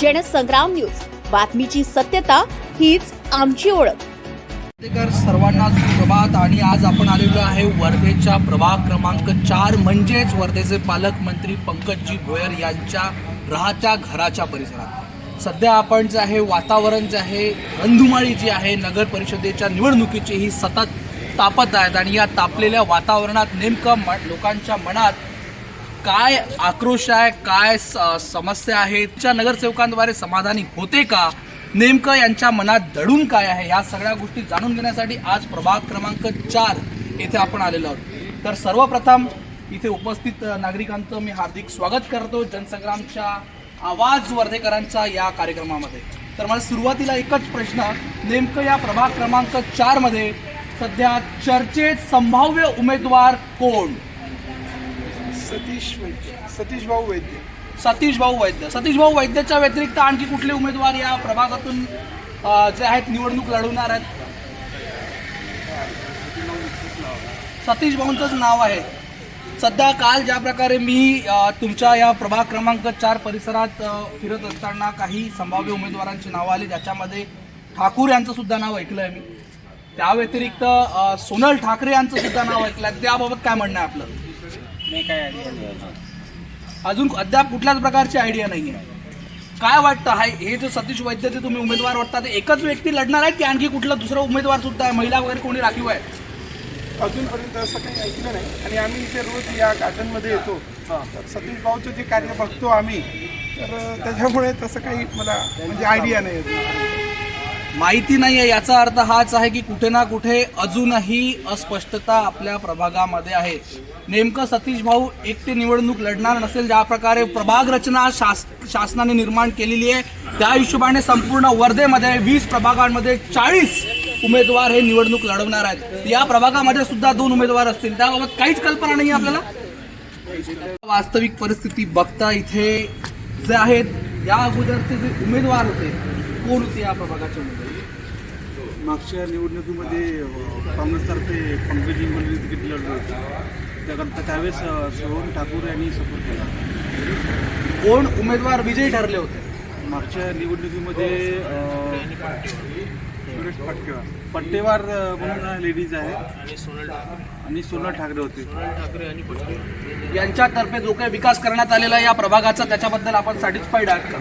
Jansangram news. बातमीची सत्यता हीच आमची ओळख. सर्वांना सुप्रभात आणि आज आपण आलेलो आहे वर्धेच्या प्रभाग क्रमांक चार म्हणजेच वर्धेचे पालकमंत्री पंकजजी भोयर यांच्या राहत्या घराच्या परिसरात. सध्या आपण जे आहे वातावरण जे आहे रंधुमाळी जी आहे नगर परिषदेच्या निवडणुकीची ही सतत तापत आहेत आणि या तापलेल्या वातावरणात नेमकं लोकांच्या मनात काय आक्रोश आहे काय स- समस्या आहेत च्या नगरसेवकांद्वारे समाधानी होते का? नेमकं यांच्या मनात दडून काय आहे? या सगळ्या गोष्टी जाणून घेण्यासाठी आज प्रभाग क्रमांक चार येथे आपण आलेलो आहोत. तर सर्वप्रथम इथे उपस्थित नागरिकांचं मी हार्दिक स्वागत करतो जनसंग्रामच्या आवाज वर्धेकरांचा या कार्यक्रमामध्ये. तर मला सुरुवातीला एकच प्रश्न नेमकं या प्रभाग क्रमांक चारमध्ये सध्या चर्चेत संभाव्य उमेदवार कोण? सतीश वैद्य सतीश भाऊ वैद्य. सतीश भाऊ वैद्य. सतीश भाऊ वैद्यच्या व्यतिरिक्त आणखी कुठले उमेदवार या प्रभागातून जे आहेत निवडणूक लढवणार आहेत? सतीश भाऊंचंच नाव आहे. सध्या काल ज्या प्रकारे मी तुमच्या या प्रभाग क्रमांक चार परिसरात फिरत असताना काही संभाव्य उमेदवारांची नावं आली ज्याच्यामध्ये ठाकूर यांचं सुद्धा नाव ऐकलं आहे मी. त्या व्यतिरिक्त सोनल ठाकरे यांचं सुद्धा नाव ऐकलं आहे त्याबाबत काय म्हणणं आहे आपलं? नाही काय आयडिया नाही अजून अद्याप कुठल्याच प्रकारची आयडिया नाही आहे काय वाटतं? हाय हे जे सतीश वैद्यचे तुम्ही उमेदवार वाटता ते एकच व्यक्ती लढणार आहेत की आणखी कुठला दुसरा उमेदवार सुद्धा आहे? महिला वगैरे कोणी राखीव आहे? अजूनपर्यंत असं काही ऐकलं नाही. आणि आम्ही इथे रोज या गार्डनमध्ये येतो. तर सतीश भाऊचं जे कार्य बघतो आम्ही तर त्याच्यामुळे तसं काही मला म्हणजे आयडिया नाही. माहिती नाही आहे याचा अर्थ हाच आहे की कुठे ना कुठे अजूनही अस्पष्टता आपल्या प्रभागामध्ये आहे. नेमकं सतीश भाऊ एकटे निवडणूक लढणार नसेल ज्या प्रकारे प्रभाग रचना शास शासनाने निर्माण केलेली आहे त्या हिशोबाने संपूर्ण वर्धेमध्ये वीस प्रभागांमध्ये चाळीस उमेदवार हे निवडणूक लढवणार आहेत. या प्रभागामध्ये सुद्धा दोन उमेदवार असतील. त्याबाबत काहीच कल्पना नाही आपल्याला? वास्तविक परिस्थिती बघता इथे जे आहेत या अगोदरचे जे उमेदवार होते कोण होते या प्रभागाचे उमेदवार? मागच्या निवडणुकीमध्ये काँग्रेसतर्फे पंकज इंगोले तिकीट लढले होते? त्याकरता त्यावेळेस सोहम ठाकूर यांनी सपोर्ट केला. कोण उमेदवार विजयी ठरले होते? मागच्या निवडणुकीमध्ये अ, पट्टेवार अ, म्हणून लेडीज आहे. आणि सोनल ठाकरे. होते. यांच्यातर्फे जो काही विकास करण्यात आलेला आहे या प्रभागाचा त्याच्याबद्दल आपण सॅटिस्फाईड आहात का?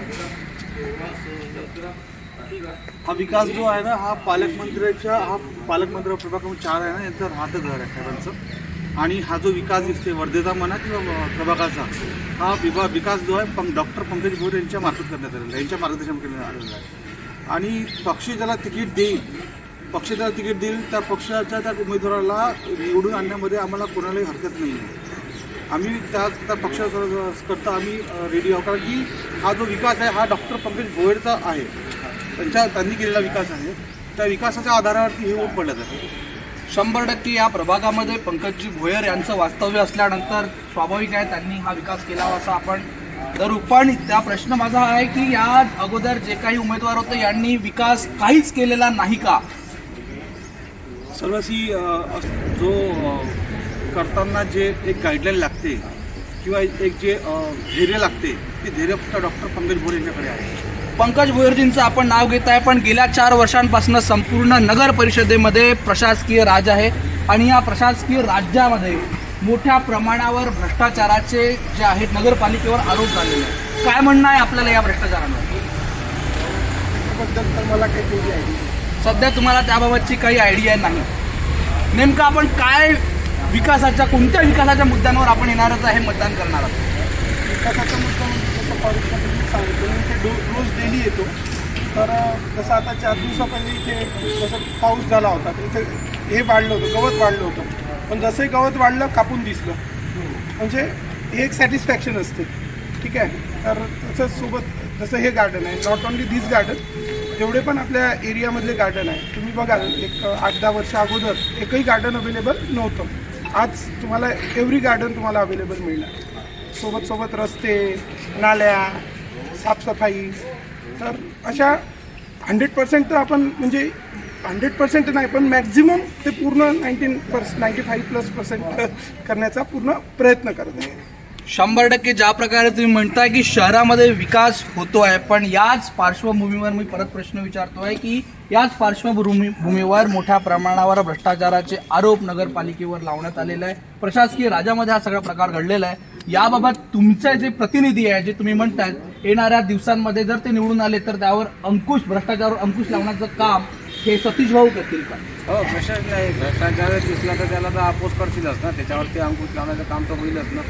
हा विकास जो आहे ना हा पालकमंत्र्याच्या हा पालकमंत्री प्रभाग क्रमांक चार आहे ना यांचं राहतं घर आहे साहेबांचं. आणि हा जो विकास दिसते वर्धेचा म्हणा किंवा प्रभागाचा हा विभा विकास जो आहे पं डॉक्टर पंकज भोर यांच्या मार्फत करण्यात आलेला आहे. यांच्या मार्गदर्शन करण्यात आलेला आहे. आणि पक्ष ज्याला तिकीट देईल पक्ष त्याला तिकीट देईल त्या पक्षाच्या त्या उमेदवाराला निवडून आणण्यामध्ये आम्हाला कोणालाही हरकत नाही आहे आम्ही त्या त्या पक्षाकरता आम्ही रेडी आहोत. कारण की हा जो विकास आहे हा डॉक्टर पंकज भोयरचा आहे. त्यांच्या त्यांनी केलेला विकास आहे. त्या विकासाच्या आधारावरती हे वोट पडलं जाते शंभर टक्के या प्रभागामध्ये पंकजजी भोयर यांचं वास्तव्य असल्यानंतर स्वाभाविक आहे त्यांनी हा विकास केला असा आपण धरू पण त्या प्रश्न माझा आहे की या अगोदर जे काही उमेदवार होते यांनी विकास काहीच केलेला नाही का? सर्वसी जो करताना जे एक गाईडलाईन लागते किंवा एक जे धैर्य लागते ते धैर्य फक्त डॉक्टर पंकज भोर यांच्याकडे आहे. पंकज भोयरजींचं आपण नाव घेत आहे पण गेल्या चार वर्षांपासून संपूर्ण नगर परिषदेमध्ये प्रशासकीय राज आहे. आणि या प्रशासकीय राज्यामध्ये मोठ्या प्रमाणावर भ्रष्टाचाराचे जे आहेत नगरपालिकेवर आरोप झालेले आहेत. काय म्हणणं आहे आपल्याला या भ्रष्टाचारावर? मला काही. सध्या तुम्हाला त्याबाबतची काही आयडिया नाही. नेमकं आपण काय विकासाच्या कोणत्या विकासाच्या मुद्द्यांवर आपण येणारच आहे मतदान करणार आहोत? विकासाचा मुद्दा डो रोज डेली येतो. तर जसं आता चार दिवसापहिले इथे जसं पाऊस झाला होता तर इथे हे वाढलं होतं गवत वाढलं होतं. पण जसंही गवत वाढलं कापून दिसलं. म्हणजे हे एक सॅटिस्फॅक्शन असते. ठीक आहे? तर तसंच सोबत जसं हे गार्डन आहे नॉट ओनली दिस गार्डन जेवढे पण आपल्या एरियामधले गार्डन आहे तुम्ही बघाल एक आठ दहा वर्ष अगोदर एकही गार्डन अवेलेबल नव्हतं. आज तुम्हाला एव्हरी गार्डन तुम्हाला अवेलेबल मिळणार. सोबत सोबत रस्ते नाल्या साफसफाई. तर अशा हंड्रेड पर्सेंट तर आपण म्हणजे हंड्रेड पर्सेंट नाही पण मॅक्झिमम ते पूर्ण नाईन्टीन पर्स नाईन्टी फाईव्ह प्लस पर्सेंट करण्याचा पूर्ण प्रयत्न करत आहे. शंभर टक्के ज्या प्रकारे तुम्ही म्हणताय की शहरामध्ये विकास होतो आहे पण याच पार्श्वभूमीवर मी परत प्रश्न विचारतो आहे की याच पार्श्वभूमी भूमीवर मोठ्या प्रमाणावर भ्रष्टाचाराचे आरोप नगरपालिकेवर लावण्यात आलेले आहे. प्रशासकीय राज्यामध्ये हा सगळा प्रकार घडलेला आहे. याबाबत तुमचे जे प्रतिनिधी आहे जे तुम्ही म्हणतायत येणाऱ्या दिवसांमध्ये जर ते निवडून आले तर त्यावर अंकुश भ्रष्टाचारावर अंकुश लावण्याचं काम हे सतीश भाऊ करतील का? हो प्रश्न नाही भ्रष्टाचार दिसला तर त्याला तर अपोज करशीलच ना. त्याच्यावरती अंकुश लावण्याचं काम तर होईलच ना.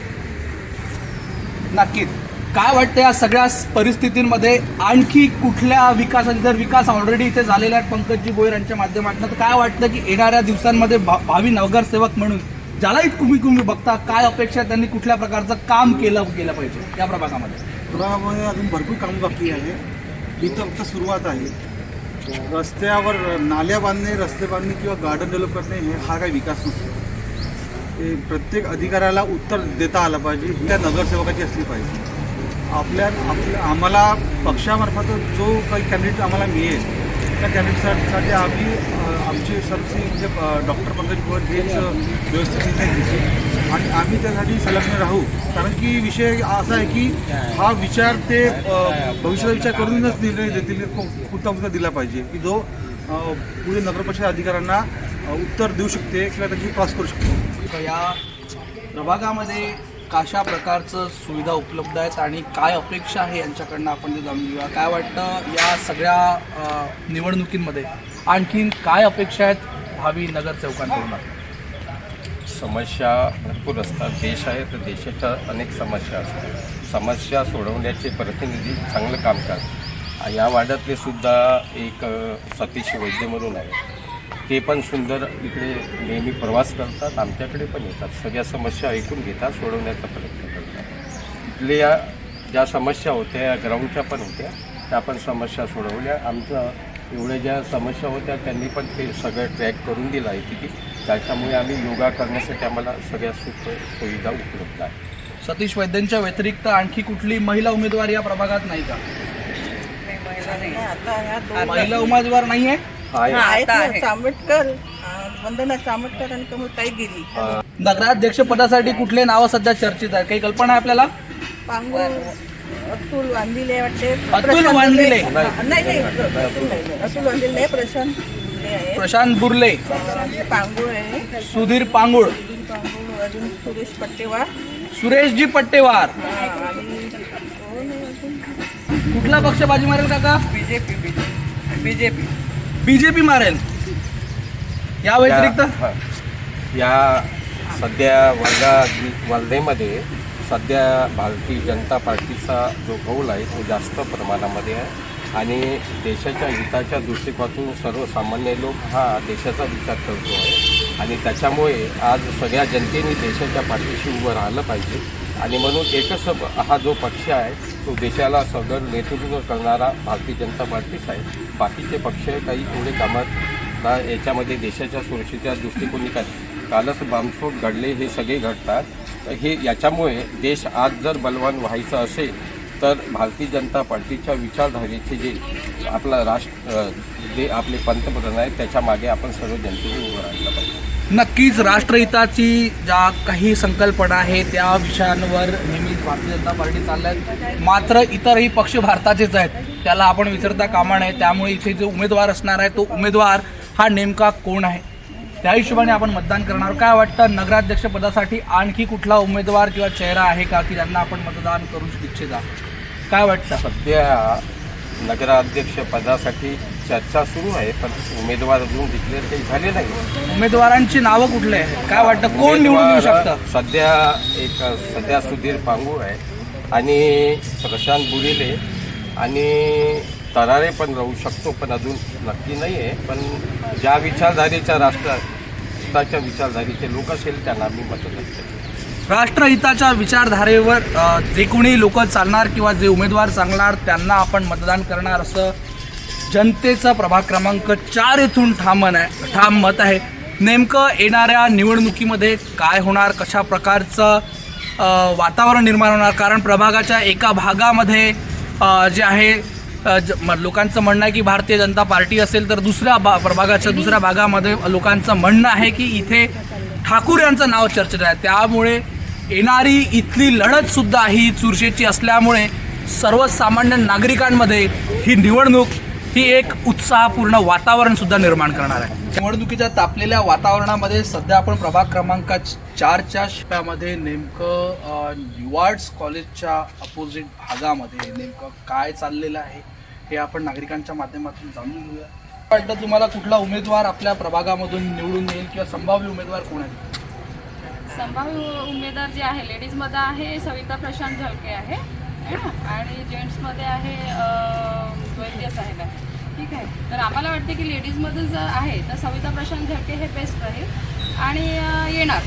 नक्कीच. काय वाटतं या सगळ्या परिस्थितींमध्ये? आणखी कुठल्या विकासाचे जर विकास ऑलरेडी इथे झालेला आहे पंकजी भोयर यांच्या माध्यमातून तर काय वाटतं की येणाऱ्या दिवसांमध्ये भावी नगरसेवक म्हणून ज्यालाही तुम्ही तुम्ही बघता काय अपेक्षा त्यांनी कुठल्या प्रकारचं काम केलं केलं पाहिजे या प्रभागामध्ये? प्रभागामध्ये अजून भरपूर कामं बाकी आहे. इथं फक्त सुरुवात आहे. रस्त्यावर नाल्या बांधणे रस्ते बांधणे किंवा गार्डन डेव्हलप करणे हे हा काही विकास नसतो. ते प्रत्येक अधिकाऱ्याला उत्तर देता आलं पाहिजे. ही त्या नगरसेवकाची असली पाहिजे. आपल्या आपल्या आम्हाला पक्षामार्फत जो काही कॅन्डिडेट आम्हाला मिळेल त्या कॅन्डिडेटसाठी आम्ही आमचे सरसी म्हणजे डॉक्टर पंकज गोवर हेच व्यवस्थित निर्णय घेतील. आणि आम्ही त्यासाठी संलग्न राहू. कारण की विषय असा आहे की हा विचार ते भविष्याचा विचार करूनच निर्णय देतील को- कुठला मुद्दा दिला पाहिजे. की जो पुढे नगरपरिषद अधिकाऱ्यांना उत्तर देऊ शकते किंवा त्याची क्रॉस करू शकतो. या प्रभागामध्ये कशा प्रकारचं सुविधा उपलब्ध आहेत आणि काय अपेक्षा आहे यांच्याकडनं आपण ते जाणून घेऊया. काय वाटतं या सगळ्या अ, निवडणुकींमध्ये आणखीन काय अपेक्षा आहेत भावी नगरसेवकांकडून? समस्या भरपूर असतात. देश आहे तर देशाच्या अनेक समस्या असतात. समस्या सोडवण्याचे प्रतिनिधी चांगलं काम करतात. या वार्डातले सुद्धा एक अ, सतीश वैद्य म्हणून आहे ते पण सुंदर इकडे नेहमी प्रवास करतात. आमच्याकडे पण येतात. सगळ्या समस्या ऐकून घेतात सोडवण्याचा प्रयत्न करतात. इथल्या ज्या समस्या होत्या या ग्राउंडच्या पण होत्या त्या पण समस्या सोडवल्या. आमचं एवढ्या ज्या समस्या होत्या त्यांनी पण ते सगळं ट्रॅक करून दिलं आहे तिथे. त्याच्यामुळे आम्ही योगा करण्यासाठी आम्हाला सगळ्या सुख सुविधा उपलब्ध आहे सतीश वैद्यांच्या व्यतिरिक्त आणखी कुठली महिला उमेदवार या प्रभागात नाही का? महिला उमेदवार नाही आहे आहे आहेत ना चांबटकर अं, वंदना चांबटकर आणि कमलताई गिरी नगराध्यक्ष पदासाठी कुठले नावं सध्या चर्चेत आहेत? काही कल्पना आहे आपल्याला? पांगू अतुल वांदिले वाटते. अतुल प्रशांत वांदिले? बुर्ले. हा, नाही नाही अतुल नाही, नाही. अतुल वांदिले नाही प्रशांत आहे प्रशांत बुर्ले. अं, पांगुळ आहे. सुधीर पांगुळ. पांगुळ अजून सुरेश पट्टेवार. सुरेशजी पट्टेवार. आणि कोण आहे अजून? कुठला पक्ष बाजी मारेल काका? बीजेपी. बीजेपी. बीजेपी मारेल. या व्यतिरिक्त? या- या सध्या वर्धा वर्धेमध्ये सध्या भारतीय जनता पार्टीचा जो कौल आहे तो जास्त प्रमाणामध्ये आहे. आणि देशाच्या हिताच्या दृष्टिकोनातून सर्वसामान्य लोक हा देशाचा विचार करतो आहे. आणि त्याच्यामुळे आज सगळ्या जनतेने देशाच्या पाठीशी उभं राहिलं पाहिजे. आणि म्हणून एकच हा जो पक्ष आहे तो देशाला सगळं नेतृत्व करणारा भारतीय जनता पार्टीच आहे बाकीचे पक्ष काही एवढे कामात ना याच्यामध्ये देशाच्या सुरक्षेच्या दृष्टिकोनी काय? कालच बांबस्फोट घडले हे सगळे घडतात. तर हे याच्यामुळे देश आज जर बलवान व्हायचं असेल तर भारतीय जनता पार्टीच्या विचारधारेचे जे आपला राष्ट्र जे आपले पंतप्रधान आहेत त्याच्यामागे आपण सर्व जनतेने उभं राहिलं पाहिजे. नक्कीच राष्ट्रहिताची ज्या काही संकल्पना आहे त्या विषयांवर नेहमीच भारतीय जनता पार्टी चालल्या मात्र इतरही पक्ष भारताचेच आहेत. त्याला आपण विसरता कामा नये. त्यामुळे इथे जो उमेदवार असणार आहे तो उमेदवार हा नेमका कोण आहे? त्या हिशोबाने आपण मतदान करणार काय वाटतं? नगराध्यक्ष पदासाठी आणखी कुठला उमेदवार किंवा चेहरा आहे का की ज्यांना आपण मतदान करू इच्छिता? काय वाटतं? सध्या नगराध्यक्ष पदासाठी चर्चा सुरू आहे पण उमेदवार अजून डिक्लेअर काही झाले नाही. उमेदवारांची नावं कुठले आहेत? काय वाटतं? कोण निवडून येऊ शकतं? सध्या एक सध्या सुधीर पांगू आहे आणि प्रशांत बुरिले आणि तरारे पण राहू शकतो पण अजून नक्की नाही आहे. पण ज्या विचारधारेच्या राष्ट्राच्या विचारधारेचे लोक असेल त्यांना मी मतदान करेन राष्ट्रहिताच्या विचारधारेवर जे कोणी लोक चालणार किंवा जे उमेदवार चालणार त्यांना आपण मतदान करणार असं जनतेचा प्रभाग क्रमांक चार येथून ठाम आहे ठाम मत आहे. नेमकं येणाऱ्या निवडणुकीमध्ये काय होणार कशा प्रकारचं वातावरण निर्माण होणार? कारण प्रभागाच्या एका भागामध्ये जे आहे ज- म- लोकांचं म्हणणं आहे की भारतीय जनता पार्टी असेल तर दुसऱ्या बा प्रभागाच्या दुसऱ्या भागामध्ये लोकांचं म्हणणं आहे की इथे ठाकूर यांचं नाव चर्चेत आहे. त्यामुळे येणारी इथली लढतसुद्धा ही चुरशेची असल्यामुळे सर्वसामान्य नागरिकांमध्ये ही निवडणूक ही एक उत्साहपूर्ण वातावरण सुद्धा निर्माण करणार आहे. निवडणुकीच्या तापलेल्या वातावरणामध्ये सध्या आपण प्रभाग क्रमांक चारच्या शिप्यामध्ये नेमकं अ, न्यूआर्ट्स कॉलेजच्या अपोजिट भागामध्ये नेमकं काय चाललेलं आहे हे आपण नागरिकांच्या माध्यमातून जाणून घेऊया. वाटतं तुम्हाला कुठला उमेदवार आपल्या प्रभागामधून निवडून येईल किंवा संभाव्य उमेदवार कोण आहे? संभाव्य उमेदवार जे आहे लेडीजमध्ये आहे सविता प्रशांत झलके आहे? आणि जेंट्समध्ये आहे वैद्य साहेब आहे ठीक आहे. तर आम्हाला वाटते की लेडीजमध्ये जर आहे तर सविता प्रशांत झलके हे बेस्ट राहील. आणि येणार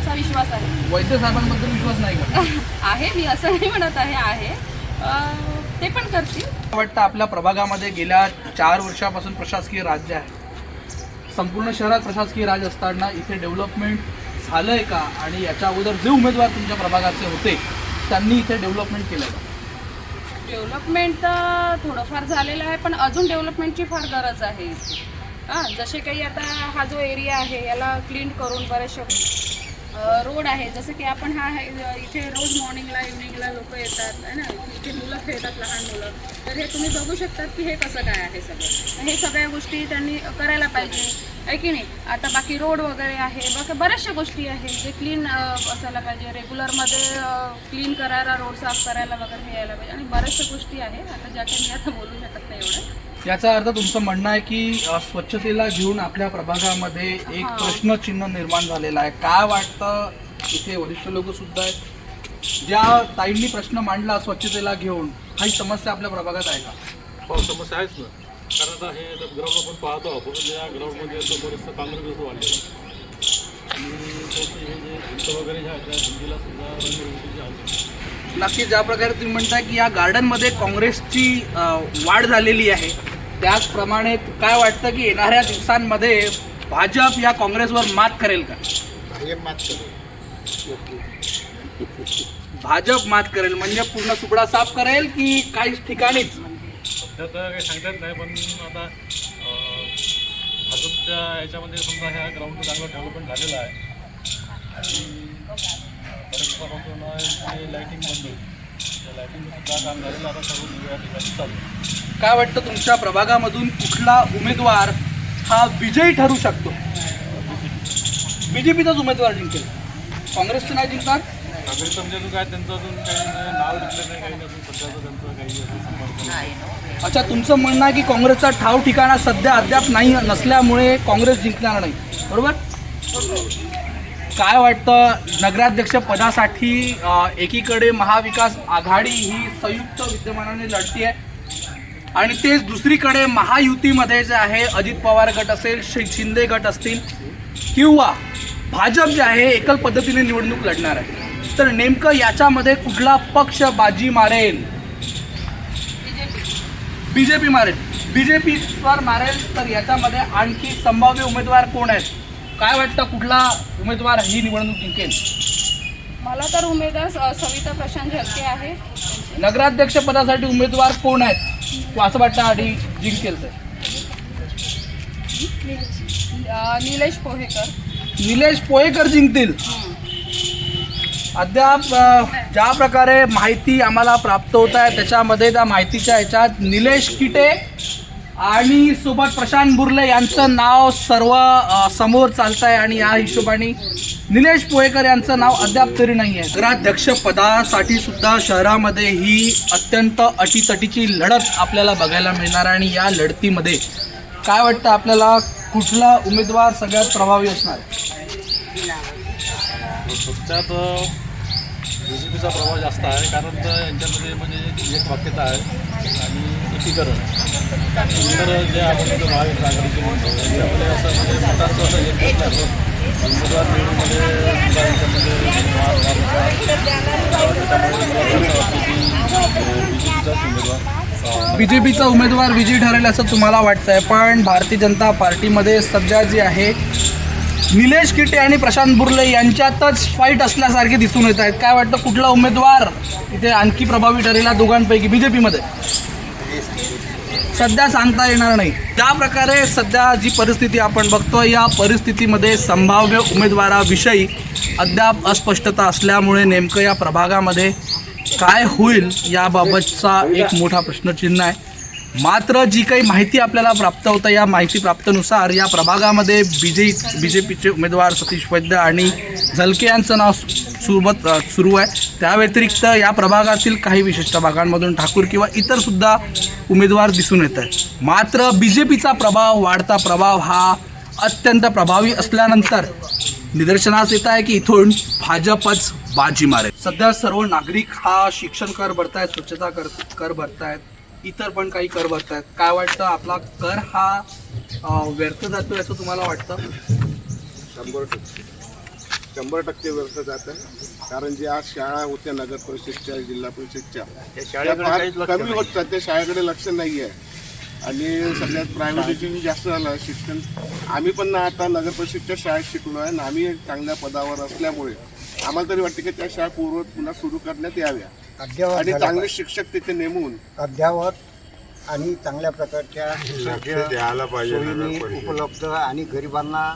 असा विश्वास आहे. वैद्य साहेबांबद्दल विश्वास नाही आहे मी असं नाही म्हणत आहे आहे. ते पण करतील. वाटतं आपल्या प्रभागामध्ये गेल्या चार वर्षापासून प्रशासकीय राज्य आहे. संपूर्ण शहरात प्रशासकीय राज असताना इथे डेव्हलपमेंट झालं आहे का? आणि याच्या अगोदर जे उमेदवार तुमच्या प्रभागाचे होते त्यांनी इथे डेव्हलपमेंट केलं आहे का? डेव्हलपमेंट तर थोडंफार झालेलं आहे पण अजून डेव्हलपमेंटची फार गरज आहे. हां जसे काही आता हा जो एरिया आहे याला क्लीन करून बरेचसे रोड आहे. जसं की आपण हा इथे रोज मॉर्निंगला इव्हनिंगला लोक येतात आहे ना? इथे मुलं खेळतात लहान मुलं. तर हे तुम्ही बघू शकतात की हे कसं काय आहे सगळं. हे सगळ्या गोष्टी त्यांनी करायला पाहिजे. आहे की नाही? आता बाकी रोड वगैरे आहे. बाकी बऱ्याचशा गोष्टी आहे जे क्लीन असायला पाहिजे. रेग्युलरमध्ये क्लीन करायला रोड साफ करायला वगैरे हे यायला पाहिजे. आणि बऱ्याचशा गोष्टी आहे आता ज्या काही मी आता बोलू शकत याचा अर्थ तुमचं म्हणणं आहे की अ, स्वच्छतेला घेऊन आपल्या प्रभागामध्ये एक हां. प्रश्नचिन्ह निर्माण झालेलं आहे. काय वाटतं? इथे वरिष्ठ लोक सुद्धा आहेत. ज्या ताईंनी प्रश्न मांडला स्वच्छतेला घेऊन काही समस्या आपल्या प्रभागात आहे का? हो समस्या आहेच ना. कारण आता हे ग्राउंड आपण पाहतो आपण या ग्राउंडमध्ये असं बरंचसं काँग्रेस असं वाढलेलं आणि त्याचे हे जे भिंत वगैरे ज्या आहेत त्या भिंतीला सुद्धा रंगरंगीची आवश्यकता नक्की ज्या प्रकारे तुम्ही म्हणताय की या गार्डनमध्ये काँग्रेसची अ, वाढ झालेली आहे. त्याचप्रमाणे काय वाटतं की येणाऱ्या दिवसांमध्ये भाजप या काँग्रेसवर मात करेल का? भाजप मात करेल म्हणजे पूर्ण सुपडा साफ करेल की काही ठिकाणीच? सध्या तर काही सांगता येत नाही पण आता भाजपच्या याच्यामध्ये समजा ह्या ग्राउंडचं चांगलं डेव्हलपमेंट झालेलं आहे. आणि लाईटिंग बंद होती त्या लाईटिंगचं सुद्धा काम झालेलं आता सर्व वेगवेगळ्या ठिकाणी चालू आहे. काय वाटतं तुमच्या प्रभागामधून कुठला उमेदवार हा विजयी ठरू शकतो? बीजेपीचाच उमेदवार जिंकेल. काँग्रेसचं नाही जिंकणार? नागरिक म्हणजे काय त्यांचं अजून काही नाव घेतलं नाही काही नसून सध्याचं त्यांचं काही असं संपर्क नाही. अच्छा तुमचं म्हणणं आहे की काँग्रेसचा ठाव ठिकाणा सध्या अद्याप नाही नसल्यामुळे काँग्रेस जिंकणार नाही. बरोबर? काय वाटतं नगराध्यक्ष पदासाठी अ, एकीकडे महाविकास आघाडी ही संयुक्त विद्यमानाने लढती आहे आणि तेच दुसरीकडे महायुतीमध्ये जे आहे अजित पवार गट असेल शि- शिंदे गट असतील किंवा भाजप जे आहे एकल पद्धतीने निवडणूक लढणार आहे. तर नेमकं याच्यामध्ये कुठला पक्ष बाजी मारेल? बीजेपी मारेल. बीजेपीवर मारेल तर याच्यामध्ये आणखी संभाव्य उमेदवार कोण आहेत? काय वाटतं कुठला उमेदवार ही निवडणूक जिंकेल? मला तर उमेदवार सविता प्रशांत झलके आहे. नगराध्यक्ष पदासाठी उमेदवार कोण आहेत? असं वाटतं आधी जिंकेल तर अं, निलेश पोहेकर. निलेश पोहेकर जिंकतील. अद्याप ज्या प्रकारे माहिती आम्हाला प्राप्त होत आहे त्याच्यामध्ये त्या माहितीच्या ह्याच्यात निलेश किटे आणि सोबत प्रशांत बुर्ले यांचं नाव सर्व समोर चालत आहे आणि या हिशोबाने निलेश पोहेकर यांचं नाव अद्याप तरी नाही आहे नगराध्यक्ष पदासाठी सुद्धा शहरामध्ये ही अत्यंत अटीतटीची लढत आपल्याला बघायला मिळणार आहे आणि या लढतीमध्ये काय वाटतं आपल्याला? कुठला उमेदवार सगळ्यात प्रभावी असणार? बी जे पीचा प्रभाव जास्त आहे कारण तर यांच्यामध्ये म्हणजे एक वाक्यता आहे. आणि एकीकरण नंतर जे आपण इथं महाविकास आघाडीचे म्हणतो यांच्यामध्ये असं म्हणजे मतांचं असं एक उमेदवार निवडूनमध्ये सुद्धा बी जे पीचा उमेदवार विजयी ठरेल असं तुम्हाला वाटतं आहे पण भारतीय जनता पार्टीमध्ये सध्या जी आहे निलेश किटे आणि प्रशांत बुर्ले यांच्यातच फाईट असल्यासारखे दिसून येत आहेत. काय वाटतं कुठला उमेदवार इथे आणखी प्रभावी ठरेल दोघांपैकी बी जे पीमध्ये सध्या सांगता येणार नाही. त्या प्रकारे सध्या जी परिस्थिती आपण बघतो या परिस्थितीमध्ये संभाव्य उमेदवाराविषयी अद्याप अस्पष्टता असल्यामुळे नेमकं या प्रभागामध्ये काय होईल याबाबतचा एक मोठा प्रश्नचिन्ह आहे. मात्र जी काही माहिती आपल्याला प्राप्त होतं या माहिती प्राप्तनुसार या प्रभागामध्ये बी जे बी जे पीचे उमेदवार सतीश वैद्य आणि झलके यांचं नाव सोबत सुरू आहे. त्या व्यतिरिक्त या प्रभागातील काही विशिष्ट भागांमधून ठाकूर किंवा इतरसुद्धा उमेदवार दिसून येत आहे मात्र बी जे पीचा प्रभाव वाढता प्रभाव हा अत्यंत प्रभावी असल्यानंतर निदर्शनास येत आहे की इथून भाजपच बाजी मारेल. सध्या सर्व नागरिक हा शिक्षण कर भरतायत स्वच्छता कर कर भरतायत. इतर पण काही कर भरतायत काय वाटतं? आपला कर हा अं, व्यर्थ जातो असं तुम्हाला वाटतं? शंभर टक्के. शंभर टक्के व्यर्थ जात आहे. कारण जे आज शाळा होत्या नगर परिषदच्या जिल्हा परिषदच्या त्या फार कमी होत जाते. शाळेकडे लक्ष नाही आहे. आणि सगळ्यात प्रायव्हेटायझेशन जास्त झालं शिक्षण. आम्ही पण ना आता नगर परिषदच्या शाळेत शिकलो आहे. आणि आम्ही एक चांगल्या पदावर असल्यामुळे आम्हाला तरी वाटते की त्या शाळा पूर्वत पुन्हा सुरू करण्यात याव्या. आणि चांगले शिक्षक तिथे नेमून. पाहिजे. अद्ययावत आणि चांगल्या प्रकारच्या सोयीने उपलब्ध आणि गरिबांना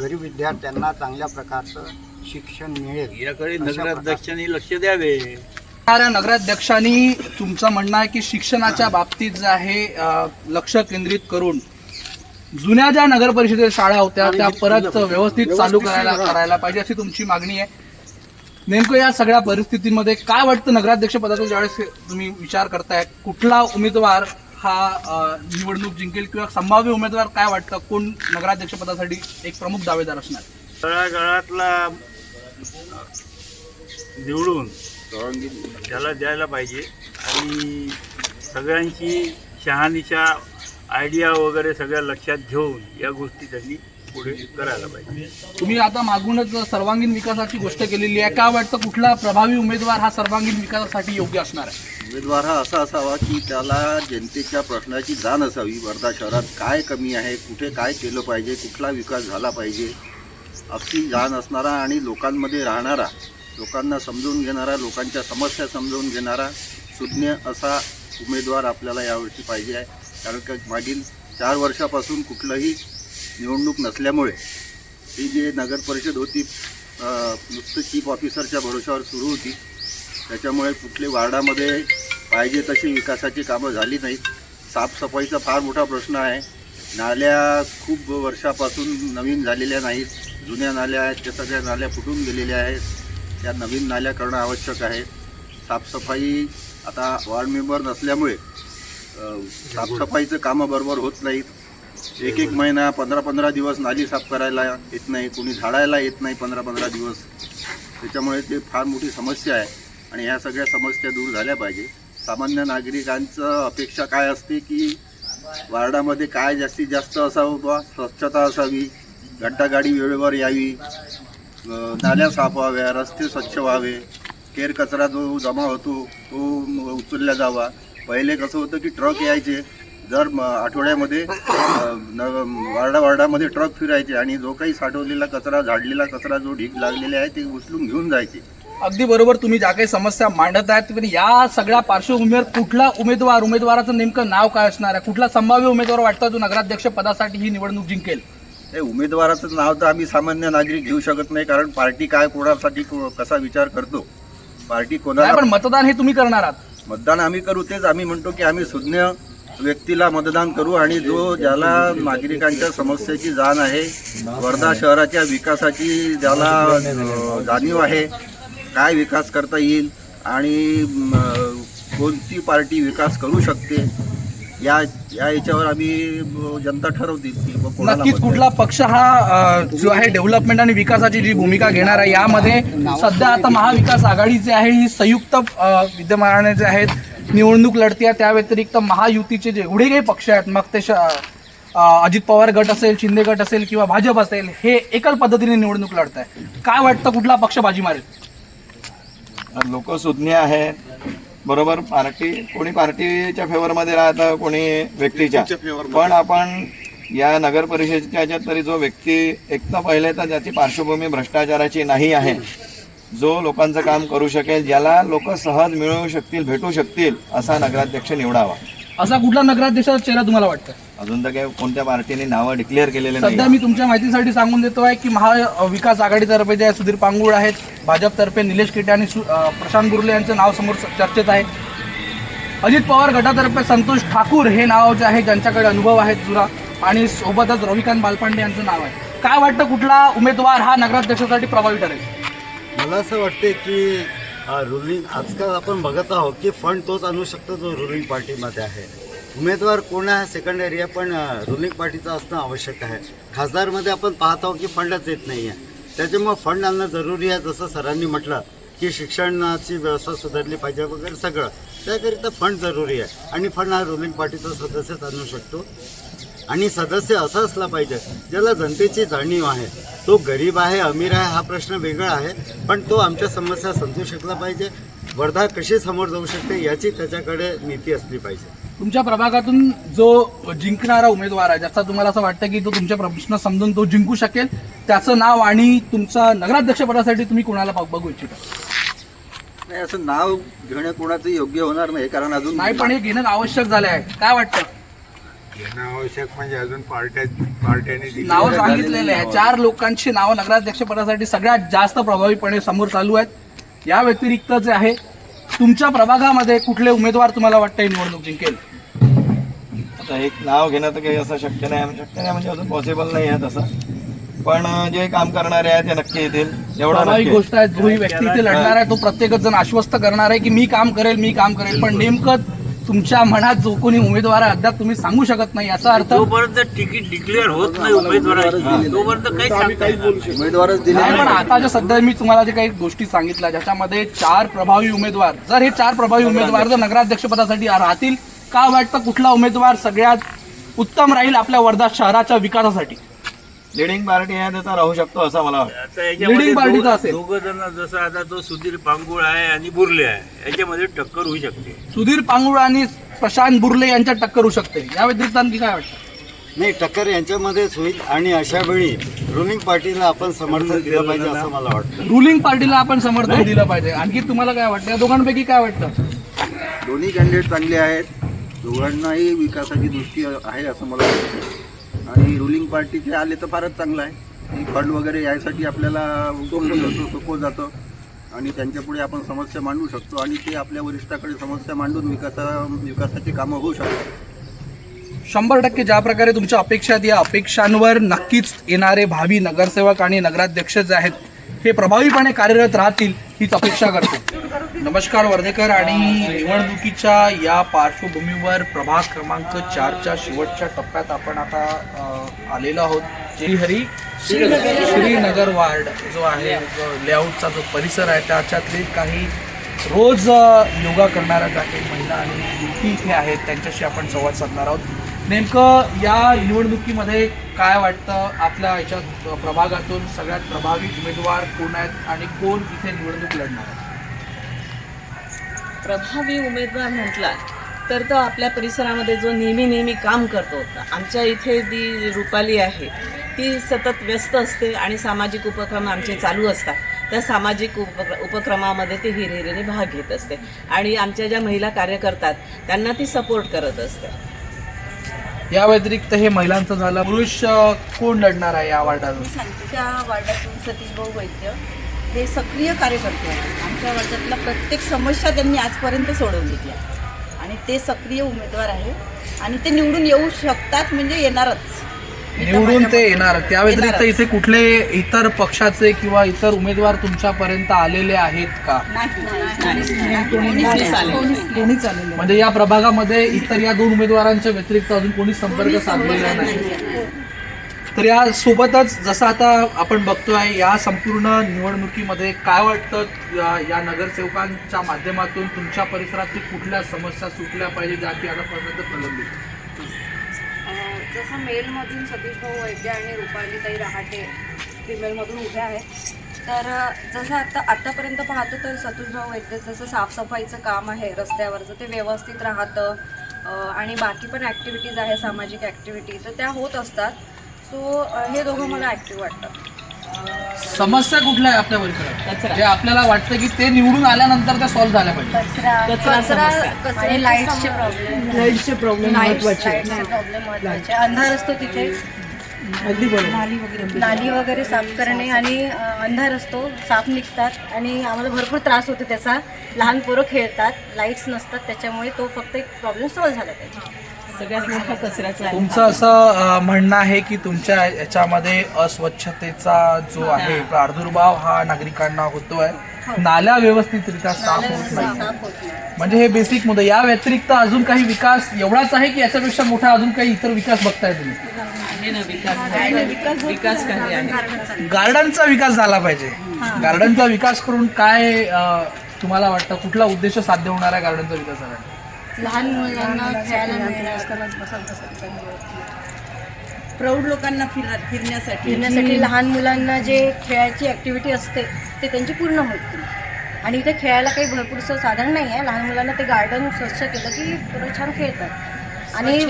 गरीब विद्यार्थ्यांना चांगल्या प्रकारचं शिक्षण मिळेल. याकडे अशा नगराध्यक्षांनी लक्ष द्यावे. नगराध्यक्षांनी तुमचं म्हणणं आहे की शिक्षणाच्या बाबतीत जे आहे अं, लक्ष केंद्रित करून जुन्या ज्या नगर परिषदेत शाळा होत्या त्या परत व्यवस्थित चालू करायला करायला पाहिजे अशी तुमची मागणी आहे. नेमकं या सगळ्या परिस्थितीमध्ये काय वाटतं नगराध्यक्ष पदाचा ज्यावेळेस तुम्ही विचार करताय? कुठला उमेदवार हा निवडणूक जिंकेल किंवा संभाव्य उमेदवार काय वाटतं? कोण नगराध्यक्ष पदासाठी एक प्रमुख दावेदार असणार? तळागाळातला निवडून त्याला द्यायला पाहिजे. आणि सगळ्यांची शहानिशा आयडिया वगैरे सगळ्या लक्षात घेऊन या गोष्टी त्यांनी पुढे करायला पाहिजे. तुम्ही आता मागूनच सर्वांगीण विकासाची गोष्ट केलेली आहे. काय वाटतं कुठला प्रभावी उमेदवार हा सर्वांगीण विकासासाठी योग्य असणार आहे? उमेदवार हा असा असावा की त्याला जनतेच्या प्रश्नाची जाण असावी. वर्धा शहरात काय कमी आहे? कुठे काय केलं पाहिजे? कुठला विकास झाला पाहिजे? अशी जाण असणारा आणि लोकांमध्ये राहणारा लोकांना समजून घेणारा लोकांच्या समस्या समजून घेणारा सुज्ञ असा उमेदवार आपल्याला यावर्षी पाहिजे आहे. कारण का मागील चार वर्षापासून कुठलंही निवडणूक नसल्यामुळे ही जी नगर परिषद होती नुसतं चीफ ऑफिसरच्या भरोशावर सुरू होती. त्याच्यामुळे कुठले वार्डामध्ये पाहिजे तशी विकासाची कामं झाली नाहीत. साफसफाईचा फार मोठा प्रश्न आहे. नाल्या खूप वर्षापासून नवीन झालेल्या नाहीत. जुन्या नाल्या आहेत त्या सगळ्या नाल्या फुटून गेलेल्या आहेत. त्या नवीन नाल्या करणं आवश्यक आहे. साफसफाई आता वार्ड मेंबर नसल्यामुळे साफसफाईचं कामं बरोबर होत नाहीत. एक एक महिना पंधरा पंधरा दिवस नाली साफ करायला येत नाही कोणी झाडायला येत नाही पंधरा पंधरा दिवस. त्याच्यामुळे ते फार मोठी समस्या आहे आणि ह्या सगळ्या समस्या दूर झाल्या पाहिजे. सामान्य नागरिकांचं अपेक्षा काय असते की वार्डामध्ये काय जास्तीत जास्त असावं बा स्वच्छता असावी घंटागाडी वेळेवर यावी नाल्या साफ व्हाव्या रस्ते स्वच्छ व्हावे केर कचरा जो जमा होतो तो उचलला जावा. पहिले कसं होतं की ट्रक यायचे दर म- आठवड्यामध्ये वार्डा वार्डामध्ये ट्रक फिरायचे आणि जो काही साठवलेला कचरा झाडलेला कचरा जो ढीग लागलेला आहे ते उचलून घेऊन जायचे. अगदी बरोबर तुम्ही ज्या काही समस्या मांडत आहेत पण या सगळ्या पार्श्वभूमीवर कुठला उमेदवार उमेदवाराचं नेमकं नाव काय असणार आहे? कुठला संभाव्य उमेदवार वाटतं जो नगराध्यक्ष पदासाठी ही निवडणूक जिंकेल? हे उमेदवाराचं नाव तर आम्ही सामान्य नागरिक घेऊ शकत नाही कारण पार्टी काय कोणासाठी कसा विचार करतो? पार्टी कोणाला पण मतदान हे तुम्ही करणार आहात. मतदान आम्ही करू तेच आम्ही म्हणतो की आम्ही सुज्ञ व्यक्तीला मतदान करू आणि जो ज्याला नागरिकांच्या समस्येची जाण आहे वर्धा शहराच्या विकासाची ज्याला जाणीव आहे काय विकास करता येईल आणि कोणती पार्टी विकास करू शकते या या याच्यावर आम्ही जनता ठरवतील की ब- कोणाला नक्कीच कुठला पक्ष हा अ, जो आहे डेव्हलपमेंट आणि विकासाची जी भूमिका घेणार आहे यामध्ये सध्या आता महाविकास आघाडी जी आहे ही संयुक्त अ, विद्यमाने जे आहेत निवडणूक लढती आहे त्या व्यतिरिक्त महायुतीचे जेवढे काही पक्ष आहेत मग ते श- अ, अजित पवार गट असेल शिंदे गट असेल किंवा भाजप असेल हे एकल पद्धतीने निवडणूक लढत आहे. काय वाटतं कुठला पक्ष बाजी मारेल? लोक सुज्ञ आहेत. बरोबर पार्टी कोणी पार्टीच्या फेवरमध्ये राहतं कोणी व्यक्तीच्या. पण आपण या नगर परिषदेच्या ह्याच्यात तरी जो व्यक्ती एक तर पहिले तर ज्याची पार्श्वभूमी भ्रष्टाचाराची नाही आहे. जो लोकांचं काम करू शकेल ज्याला लोक सहज मिळवू शकतील भेटू शकतील असा नगराध्यक्ष निवडावा. असा कुठला नगराध्यक्षाचा चेहरा तुम्हाला वाटतं अजून तर काही कोणत्या पार्टीने नावं डिक्लेअर केलेले नाही. सध्या मी तुमच्या माहितीसाठी सांगून देतो आहे की महाविकास आघाडीतर्फे जे सुधीर पांगुळ आहेत भाजपतर्फे निलेश केटे आणि प्रशांत बुर्ले यांचं नाव समोर चर्चेत आहे. अजित पवार गटातर्फे संतोष ठाकूर हे नाव जे आहे ज्यांच्याकडे अनुभव आहेत जुरा आणि सोबतच रविकांत बालपांडे यांचं नाव आहे. काय वाटतं कुठला उमेदवार हा नगराध्यक्षासाठी प्रभावी ठरेल? मला असं वाटते की रुलिंग आजकाल आपण बघत आहोत की फंड तोच आणू शकतो जो रुलिंग पार्टीमध्ये आहे. उमेदवार कोण आहे सेकंडरी आहे पण रुलिंग पार्टीचं असणं आवश्यक आहे. खासदारमध्ये आपण पाहत आहोत की फंडच येत नाही आहे त्याच्यामुळे फंड आणणं जरुरी आहे जसं सरांनी म्हटलं की शिक्षणाची व्यवस्था सुधारली पाहिजे वगैरे सगळं. त्याकरिता फंड जरुरी आहे. आणि फंड हा रुलिंग पार्टीचा सदस्यच आणू शकतो. आणि सदस्य असा असला पाहिजे ज्याला जनतेची जाणीव आहे. तो गरीब आहे अमीर आहे हा प्रश्न वेगळा आहे पण तो आमच्या समस्या समजू शकला पाहिजे. वर्धा कशी समोर जाऊ शकते याची त्याच्याकडे नीती असली पाहिजे. तुमच्या प्रभागातून जो जिंकणारा उमेदवार आहे ज्याचा तुम्हाला असं वाटतं की तो तुमचे प्रश्न समजून तो जिंकू शकेल त्याचं नाव आणि तुमचा नगराध्यक्षपदासाठी तुम्ही कोणाला बघ- बघू इच्छिता? नाही असं नाव घेणं कोणाचं योग्य होणार नाही कारण अजून नाही पण हे घेणं आवश्यक झालं आहे काय वाटतं? आवश्यक म्हणजे अजून पार्ट्या पार्ट्याने नावं सांगितलेले आहे. चार लोकांची नावं नगराध्यक्षपदासाठी सगळ्यात जास्त प्रभावीपणे समोर चालू आहेत. या व्यतिरिक्त जे आहे तुमच्या प्रभागामध्ये कुठले उमेदवार तुम्हाला वाटतं निवडणूक जिंकेल? आता एक नाव घेणं तर काही असं शक्य नाही. शक्य नाही म्हणजे अजून पॉसिबल नाही आहे तसं. पण जे काम करणारे आहेत ते नक्की येतील. एवढा गोष्ट आहे. जो ही व्यक्ती इथे लढणार आहे. तो प्रत्येकच जण आश्वस्त करणार आहे की मी काम करेल मी काम करेल. पण नेमकं तुमच्या मनात जो कोणी उमेदवार आहे अद्याप तुम्ही सांगू शकत नाही याचा अर्थ जोपर्यंत तिकीट डिक्लेअर होत नाही उमेदवाराची. तोपर्यंत. उमेदवारच दिले नाही पण आता जे सध्या मी तुम्हाला जे काही गोष्टी सांगितल्या ज्याच्यामध्ये चार प्रभावी उमेदवार जर हे चार प्रभावी उमेदवार जर नगराध्यक्षपदासाठी राहतील का वाटतं कुठला उमेदवार सगळ्यात उत्तम राहील आपल्या वर्धा शहराच्या विकासासाठी? लिडिंग पार्टी आहे त्याचा राहू शकतो असं मला वाटतं. आता याच्यामध्ये Leading party चं असेल. दोघ जण जसं आता तो सुधीर पांगुळ आहे आणि बुर्ले आहे याच्यामध्ये टक्कर होऊ शकते. सुधीर पांगुळ आणि प्रशांत बुर्ले यांच्यात टक्कर होऊ शकते. या व्यतिरिक्त आणखी काय वाटतं? नाही टक्कर यांच्यामध्येच होईल आणि अशा वेळी रुलिंग पार्टीला आपण समर्थन दिलं पाहिजे असं मला वाटतं. रुलिंग पार्टीला आपण समर्थन दिलं पाहिजे. आणखी तुम्हाला काय वाटतं? या दोघांपैकी काय वाटतं? दोन्ही कॅन्डिडेट चांगले आहेत. दोघांनाही विकासाची दृष्टी आहे असं मला वाटतं. आणि रुलिंग पार्टीचे आले तर फारच चांगलं आहे. फंड वगैरे यासाठी आपल्याला सोपं जातं सोपं जातं. आणि त्यांच्यापुढे आपण समस्या मांडू शकतो आणि ते आपल्या वरिष्ठाकडे समस्या मांडून विकासा विकासाची कामं होऊ शकतात. शंभर टक्के ज्या प्रकारे तुमच्या अपेक्षा आहेत या अपेक्षांवर नक्कीच येणारे भावी नगरसेवक आणि नगराध्यक्ष जे आहेत हे प्रभावीपणे कार्यरत राहतील हीच अपेक्षा करतो. नमस्कार वर्धेकर आणि निवडणुकीच्या या पार्श्वभूमीवर प्रभाग क्रमांक चारच्या शेवटच्या टप्प्यात आपण आता आलेलो आहोत. श्रीहरी श्रीनगर वार्ड जो आहे जो लेआउटचा जो परिसर आहे त्याच्यातले काही रोज योगा करणाऱ्या ज्या काही महिला आणि युवती इथे आहेत त्यांच्याशी आपण संवाद साधणार आहोत. नेमकं या निवडणुकीमध्ये काय वाटतं? आपल्या याच्यात प्रभागातून सगळ्यात प्रभावी उमेदवार कोण आहेत आणि कोण इथे निवडणूक लढणार आहे प्रभावी उमेदवार म्हटला तर तो आपल्या परिसरामध्ये जो नेहमी नेहमी काम करतो आमच्या इथे जी रुपाली आहे ती सतत व्यस्त असते आणि सामाजिक उपक्रम आमचे चालू असतात. त्या सामाजिक उपक्र उपक्रमामध्ये ती हिरिरीने भाग घेत असते आणि आमच्या ज्या महिला कार्य करतात त्यांना ती सपोर्ट करत असते. या व्यतिरिक्त हे महिलांचं झालं. पुरुष कोण लढणार आहे या वार्डातून? सांगलीच्या वार्डातून सतीश भाऊ वैद्य हे सक्रिय कार्यकर्ते आहेत. आमच्या वार्डातल्या प्रत्येक समस्या त्यांनी आजपर्यंत सोडवलेली आहे. आणि ते सक्रिय उमेदवार आहे. आणि ते निवडून येऊ शकतात म्हणजे येणारच. निवडून ते येणार. त्या व्यतिरिक्त. इथे कुठले इतर पक्षाचे किंवा इतर उमेदवार तुमच्यापर्यंत आलेले आहेत का? नाही, नाही, कोणीच नाही. आलेलं. म्हणजे या प्रभागामध्ये इतर या दोन उमेदवारांच्या व्यतिरिक्त अजून कोणी संपर्क साधलेला नाही. तर यासोबतच जसं आता आपण बघतोय या संपूर्ण निवडणुकीमध्ये काय वाटतं या या नगरसेवकांच्या माध्यमातून तुमच्या परिसरातील कुठल्या समस्या सुटल्या पाहिजे ज्या की आतापर्यंत प्रलंबित? जसं मेलमधून सतीश भाऊ वैद्य आणि रुपालीताई रहाटे फिमेलमधून उभ्या आहेत. तर जसं आता आत्तापर्यंत पाहतो तर सतीश भाऊ वैद्य जसं साफसफाईचं काम आहे रस्त्यावरचं ते व्यवस्थित राहतं आणि बाकी पण ॲक्टिव्हिटीज आहे सामाजिक ॲक्टिव्हिटी तर त्या होत असतात. सो हे दोघं मला ॲक्टिव्ह वाटतात. समस्या कुठल्या आहे आपल्या परिसरात कचरा. जे आपल्याला वाटतं की ते निवडून आल्यानंतर त्या सॉल्व्ह झाल्या पाहिजे. कचरा. समस्या. लाईटचे प्रॉब्लेम लाईटचे प्रॉब्लेम महत्त्वाचे प्रॉब्लेम महत्त्वाचे अंधार असतो तिथे. अगदी बरोबर. नाली वगैरे साफ करणे आणि अ, अंधार असतो. साफ निघतात. आणि आम्हाला भरपूर त्रास होतो त्याचा. लहान पोरं खेळतात. लाईट्स नसतात. त्याच्यामुळे तो फक्त एक प्रॉब्लेम सॉल्व्ह झाला पाहिजे. सगळ्यात मोठा कचऱ्याचा आहे. तुमचं असं अ, म्हणणं आहे की तुमच्या याच्यामध्ये अस्वच्छतेचा जो आहे प्रादुर्भाव हा नागरिकांना होतोय. नाल्या व्यवस्थितरित्या साफ होत नाही साफ होत नाही म्हणजे हे बेसिक मुद्दे. या व्यतिरिक्त अजून काही विकास एवढाच आहे की याच्यापेक्षा मोठा अजून काही इतर विकास बघताय तुम्ही? आहे ना विकास विकास काही आहे गार्डनचा विकास झाला. पाहिजे. गार्डनचा विकास करून काय अ, तुम्हाला वाटतं कुठला उद्देश साध्य होणार आहे गार्डनचा विकास झाला लहान मुलांना खेळायला प्रौढ लोकांना फिर फिरण्यासाठी. फिरण्यासाठी लहान मुलांना जे खेळायची ॲक्टिव्हिटी असते ते त्यांची पूर्ण होतील आणि इथे खेळायला काही भरपूरसं साधन नाही आहे लहान मुलांना ते गार्डन स्वच्छ केलं की छान खेळतात. आणि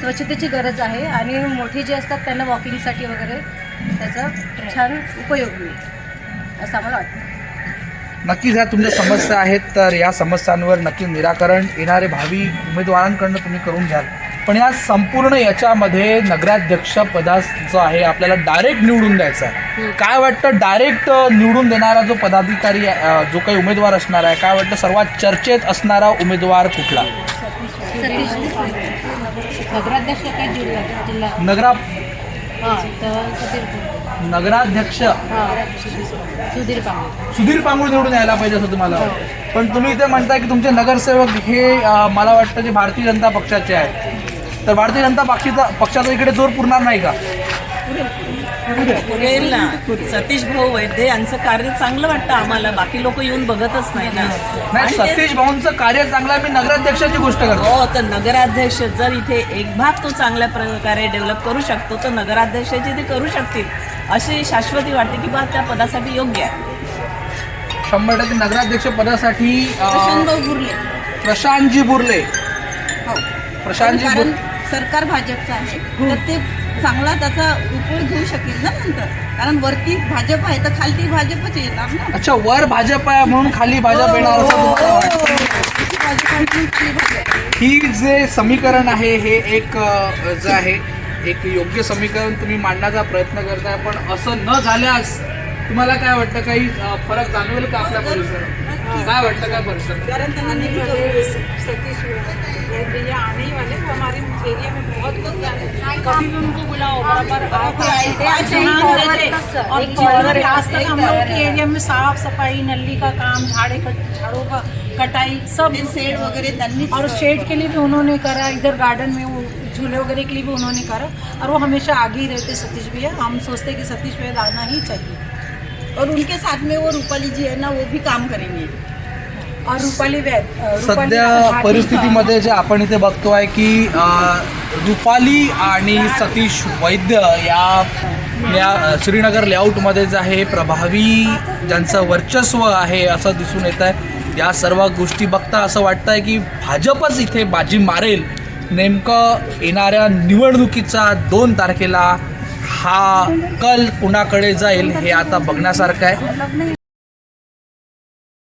स्वच्छतेची गरज. आहे. आणि मोठी जे असतात त्यांना वॉकिंगसाठी वगैरे त्याचा छान उपयोग होईल. असं आम्हाला वाटतं. नक्कीच ह्या तुमच्या समस्या आहेत तर या समस्यांवर नक्की निराकरण येणारे भावी उमेदवारांकडनं तुम्ही करून घ्याल. पण या संपूर्ण याच्यामध्ये नगराध्यक्ष पदाचं आहे आपल्याला डायरेक्ट निवडून द्यायचं आहे. काय वाटतं डायरेक्ट निवडून देणारा जो पदाधिकारी जो काही उमेदवार असणार आहे काय वाटतं सर्वात चर्चेत असणारा उमेदवार कुठला? नगराध्यक्ष काय जिल्हा नगरा नगराध्यक्ष. सुधीर पांगे सुधीर पांगुळ निवडून यायला पाहिजे असं तुम्हाला वाटतं? पण तुम्ही इथे म्हणताय की तुमचे नगरसेवक हे मला वाटतं की भारतीय जनता पक्षाचे आहेत. तर भारतीय जनता पक्षाचा पक्षाचा इकडे जोर पुरणार नाही का? पुरेल ना. सतीश भाऊ वैद्य यांचं कार्य चांगलं वाटतं आम्हाला. बाकी लोक येऊन बघतच नाही ना. नाही सतीश भाऊंचं कार्य चांगलं आहे. मी नगराध्यक्षाची गोष्ट करतो. हो तर नगराध्यक्ष जर इथे एक भाग तो चांगल्या प्रकारे डेव्हलप करू शकतो तर नगराध्यक्षाचे ते करू शकतील. अशी शाश्वती वाटते की बा त्या पदासाठी योग्य आहे. शंभर टक्के नगराध्यक्ष पदासाठी अं, बुर्ले. प्रशांतजी बुर्ले. हो. प्रशांतजी कारण बुर्ले. सरकार भाजपचं आहे. तर ते चांगला त्याचा उपयोग घेऊ शकेल ना नंतर? कारण वरती भाजप आहे तर खालती भाजपच येणार ना? अच्छा वर भाजप आहे म्हणून खाली भाजप येणार असं तुम्हाला वाटतं? ही जे समीकरण आहे हे एक अ, जे आहे एक योग्य समीकरण तुम्ही मांडण्याचा प्रयत्न करताय पण असं न झाल्यास तुम्हाला काय वाटतं? काही फरक जाणवेल का आपल्या परिसरात? काय वाटतं काय परिसर कारण आने ही वाले वो हमारे एरिया में बहुत लोग कभी भी उनको बुलाओ बराबर. आके ध्यान देते और जिन्होंने आज तक हम लोग के एरिया में साफ सफाई नली का काम झाड़े कट झाड़ों का कटाई सब शेड वगैरे त्यांनी और शेड के लिए भी उन्होंने करा. इधर गार्डन में वो झूले वगैरह के लिए भी उन्होंने करा। और वो हमेशा आगे ही रहते सतीश भैया। हम सोचते कि सतीश भैया आना ही चाहिए। और उनके साथ में वो रूपाली जी है ना वो भी काम करेंगे। और रूपाली वैद सध्या परिस्थितीमध्ये जे आपण इथे बघतोय की अ, रुपाली आणि सतीश वैद्य या या श्रीनगर लेआउटमध्ये जे आहे प्रभावी ज्यांचं वर्चस्व आहे असं दिसून येत आहे या सर्व गोष्टी बघता असं वाटतंय की भाजपच इथे बाजी मारेल. नेमकं येणाऱ्या निवडणुकीचा दोन तारखेला हा कल कुणाकडे जाईल हे आता बघण्यासारखं आहे.